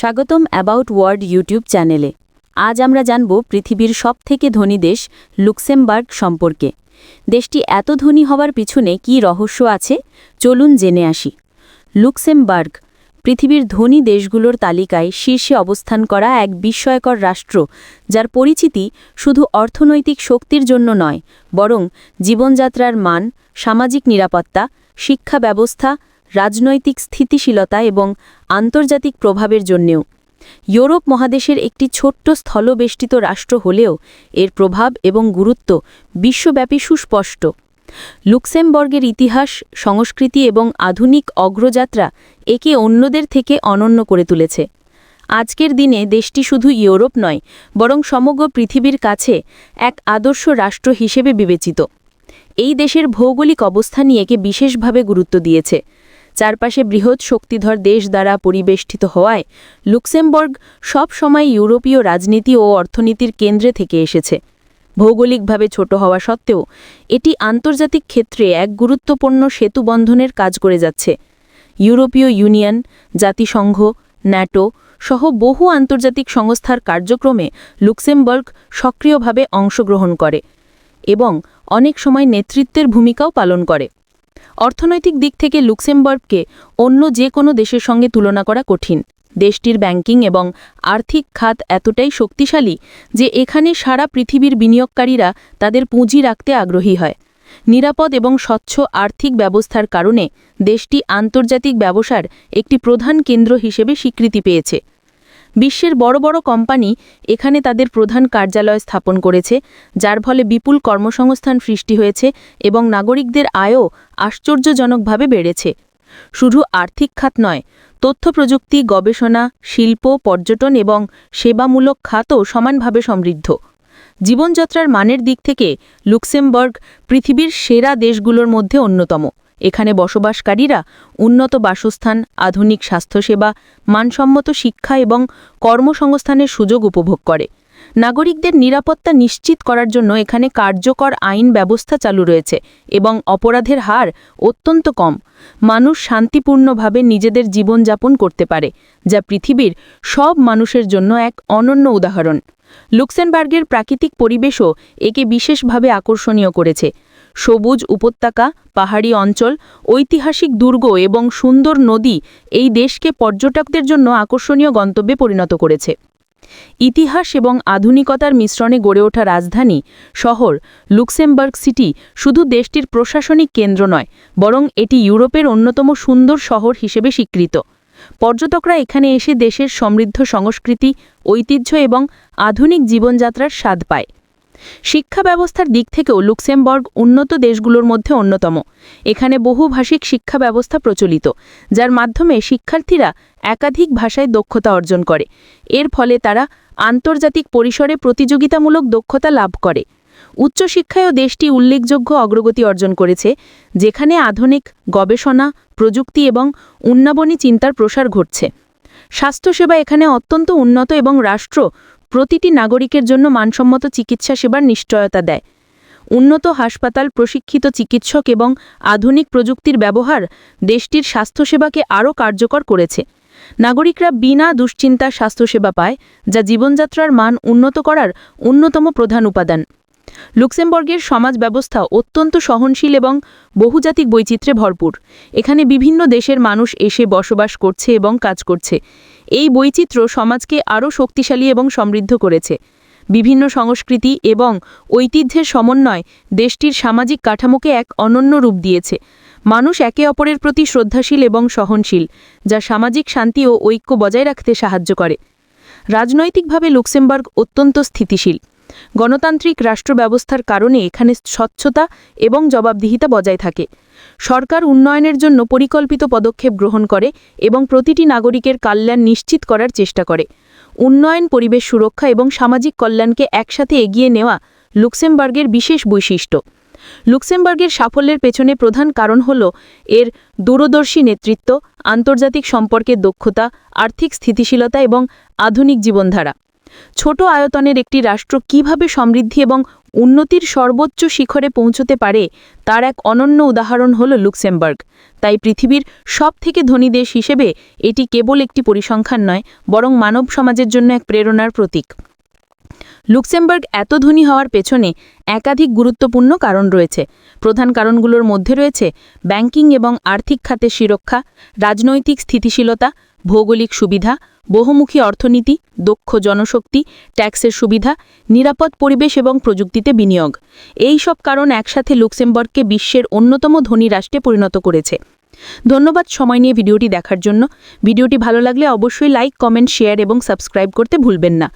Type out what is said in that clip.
স্বাগতম about word YouTube চ্যানেলে। আজ আমরা জানব পৃথিবীর সবথেকে ধনী দেশ লুক্সেমবার্গ সম্পর্কে। দেশটি এত ধনী হওয়ার পিছনে কী রহস্য আছে? চলুন জেনে আসি। লুক্সেমবার্গ, পৃথিবীর ধনী দেশগুলোর তালিকায় শীর্ষে অবস্থান করা এক বিস্ময়কর রাষ্ট্র, যার পরিচিতি শুধু অর্থনৈতিক শক্তির জন্য নয়, বরং জীবনযাত্রার মান, সামাজিক নিরাপত্তা, শিক্ষা ব্যবস্থা রাজনৈতিক স্থিতিশীলতা এবং আন্তর্জাতিক প্রভাবের জন্যেও। ইউরোপ মহাদেশের একটি ছোট্ট স্থলবেষ্টিত রাষ্ট্র হলেও এর প্রভাব এবং গুরুত্ব বিশ্বব্যাপী সুস্পষ্ট। লুক্সেমবর্গের ইতিহাস, সংস্কৃতি এবং আধুনিক অগ্রযাত্রা একে অন্যদের থেকে অনন্য করে তুলেছে। আজকের দিনে দেশটি শুধু ইউরোপ নয়, বরং সমগ্র পৃথিবীর কাছে এক আদর্শ রাষ্ট্র হিসেবে বিবেচিত। এই দেশের ভৌগোলিক অবস্থানই একে বিশেষভাবে গুরুত্ব দিয়েছে। চারপাশে বৃহৎ শক্তিধর দেশ দ্বারা পরিবেষ্টিত হওয়ায় লুক্সেমবর্গ সব সময় ইউরোপীয় রাজনীতি ও অর্থনীতির কেন্দ্রে থেকে এসেছে। ভৌগোলিকভাবে ছোট হওয়া সত্ত্বেও, এটি আন্তর্জাতিক ক্ষেত্রে এক গুরুত্বপূর্ণ সেতু বন্ধনের কাজ করে যাচ্ছে। ইউরোপীয় ইউনিয়ন, জাতিসংঘ, ন্যাটো সহ বহু আন্তর্জাতিক সংস্থার কার্যক্রমে লুক্সেমবার্গ সক্রিয়ভাবে অংশগ্রহণ করে এবং অনেক সময় নেতৃত্বের ভূমিকাও পালন করে। অর্থনৈতিক দিক থেকে লুক্সেমবার্গকে অন্য যে কোনো দেশের সঙ্গে তুলনা করা কঠিন। দেশটির ব্যাংকিং এবং আর্থিক খাত এতটাই শক্তিশালী যে এখানে সারা পৃথিবীর বিনিয়োগকারীরা তাদের পুঁজি রাখতে আগ্রহী হয়। নিরাপদ এবং স্বচ্ছ আর্থিক ব্যবস্থার কারণে দেশটি আন্তর্জাতিক ব্যবসার একটি প্রধান কেন্দ্র হিসেবে স্বীকৃতি পেয়েছে। বিশ্বের বড় বড় কোম্পানি এখানে তাদের প্রধান কার্যালয় স্থাপন করেছে, যার ফলে বিপুল কর্মসংস্থান সৃষ্টি হয়েছে এবং নাগরিকদের আয়ও আশ্চর্যজনকভাবে বেড়েছে। শুধু আর্থিক খাত নয়, তথ্য প্রযুক্তি, গবেষণা, শিল্প, পর্যটন এবং সেবামূলক খাতও সমানভাবে সমৃদ্ধ। জীবনযাত্রার মানের দিক থেকে লুক্সেমবার্গ পৃথিবীর সেরা দেশগুলোর মধ্যে অন্যতম। এখানে বসবাসকারীরা উন্নত বাসস্থান, আধুনিক স্বাস্থ্যসেবা, মানসম্মত শিক্ষা এবং কর্মসংস্থানের সুযোগ উপভোগ করে। নাগরিকদের নিরাপত্তা নিশ্চিত করার জন্য এখানে কার্যকর আইন ব্যবস্থা চালু রয়েছে এবং অপরাধের হার অত্যন্ত কম। মানুষ শান্তিপূর্ণভাবে নিজেদের জীবনযাপন করতে পারে, যা পৃথিবীর সব মানুষের জন্য এক অনন্য উদাহরণ। লুক্সেমবার্গের প্রাকৃতিক পরিবেশও একে বিশেষভাবে আকর্ষণীয় করেছে। সবুজ উপত্যকা, পাহাড়ি অঞ্চল, ঐতিহাসিক দুর্গ এবং সুন্দর নদী এই দেশকে পর্যটকদের জন্য আকর্ষণীয় গন্তব্যে পরিণত করেছে। ইতিহাস এবং আধুনিকতার মিশ্রণে গড়ে ওঠা রাজধানী শহর লুক্সেমবার্গ সিটি শুধু দেশটির প্রশাসনিক কেন্দ্র নয়, বরং এটি ইউরোপের অন্যতম সুন্দর শহর হিসেবে স্বীকৃত। পর্যটকরা এখানে এসে দেশের সমৃদ্ধ সংস্কৃতি, ঐতিহ্য এবং আধুনিক জীবনযাত্রার স্বাদ পায়। শিক্ষা ব্যবস্থার দিক থেকেও লুক্সেমবর্গ উন্নত দেশগুলোর মধ্যে অন্যতম। এখানে বহুভাষিক শিক্ষা ব্যবস্থা প্রচলিত, যার মাধ্যমে শিক্ষার্থীরা একাধিক ভাষায় দক্ষতা অর্জন করে। এর ফলে তারা আন্তর্জাতিক পরিসরে প্রতিযোগিতামূলক দক্ষতা লাভ করে। উচ্চশিক্ষায়ও দেশটি উল্লেখযোগ্য অগ্রগতি অর্জন করেছে, যেখানে আধুনিক গবেষণা, প্রযুক্তি এবং উন্নবনী চিন্তার প্রসার ঘটছে। স্বাস্থ্যসেবা এখানে অত্যন্ত উন্নত এবং রাষ্ট্র প্রতিটি নাগরিকের জন্য মানসম্মত চিকিৎসা সেবার নিশ্চয়তা দেয়। উন্নত হাসপাতাল, প্রশিক্ষিত চিকিৎসক এবং আধুনিক প্রযুক্তির ব্যবহার দেশটির স্বাস্থ্যসেবাকে আরও কার্যকর করেছে। নাগরিকরা বিনা দুশ্চিন্তা স্বাস্থ্যসেবা পায়, যা জীবনযাত্রার মান উন্নত করার অন্যতম প্রধান উপাদান। লুক্সেমবর্গের সমাজ ব্যবস্থা অত্যন্ত সহনশীল এবং বহুজাতিক বৈচিত্র্যে ভরপুর। এখানে বিভিন্ন দেশের মানুষ এসে বসবাস করছে এবং কাজ করছে। এই বৈচিত্র্য সমাজকে আরও শক্তিশালী এবং সমৃদ্ধ করেছে। বিভিন্ন সংস্কৃতি এবং ঐতিহ্যের সমন্বয় দেশটির সামাজিক কাঠামোকে এক অনন্য রূপ দিয়েছে। মানুষ একে অপরের প্রতি শ্রদ্ধাশীল এবং সহনশীল, যা সামাজিক শান্তি ও ঐক্য বজায় রাখতে সাহায্য করে। রাজনৈতিকভাবে লুক্সেমবার্গ অত্যন্ত স্থিতিশীল। গণতান্ত্রিক রাষ্ট্র ব্যবস্থার কারণে এখানে স্বচ্ছতা এবং জবাবদিহিতা বজায় থাকে। সরকার উন্নয়নের জন্য পরিকল্পিত পদক্ষেপ গ্রহণ করে এবং প্রতিটি নাগরিকের কল্যাণ নিশ্চিত করার চেষ্টা করে। উন্নয়ন, পরিবেশ সুরক্ষা এবং সামাজিক কল্যাণকে একসাথে এগিয়ে নেওয়া লুক্সেমবার্গের বিশেষ বৈশিষ্ট্য। লুক্সেমবার্গের সাফল্যের পেছনে প্রধান কারণ হল এর দূরদর্শী নেতৃত্ব, আন্তর্জাতিক সম্পর্কের দক্ষতা, আর্থিক স্থিতিশীলতা এবং আধুনিক জীবনধারা। ছোট আয়তনের একটি রাষ্ট্র কীভাবে সমৃদ্ধি এবং উন্নতির সর্বোচ্চ শিখরে পৌঁছতে পারে, তার এক অনন্য উদাহরণ হল লুক্সেমবার্গ। তাই পৃথিবীর সবথেকে ধনী দেশ হিসেবে এটি কেবল একটি পরিসংখ্যান নয়, বরং মানব সমাজের জন্য এক প্রেরণার প্রতীক। লুক্সেমবার্গ এত ধনী হওয়ার পেছনে একাধিক গুরুত্বপূর্ণ কারণ রয়েছে। প্রধান কারণগুলোর মধ্যে রয়েছে ব্যাংকিং এবং আর্থিক খাতের সুরক্ষা রাজনৈতিক স্থিতিশীলতা, ভৌগোলিক সুবিধা বহুমুখী অর্থনীতি, দক্ষ জনশক্তি, ট্যাক্সের সুবিধা, নিরাপদ পরিবেশ এবং প্রযুক্তিতে বিনিয়োগ। এই সব কারণ একসাথে লুক্সেমবার্গকে বিশ্বের অন্যতম ধনী রাষ্ট্রে পরিণত করেছে। ধন্যবাদ সময় নিয়ে ভিডিওটি দেখার জন্য। ভিডিওটি ভালো লাগলে অবশ্যই লাইক, কমেন্ট, শেয়ার এবং সাবস্ক্রাইব করতে ভুলবেন না।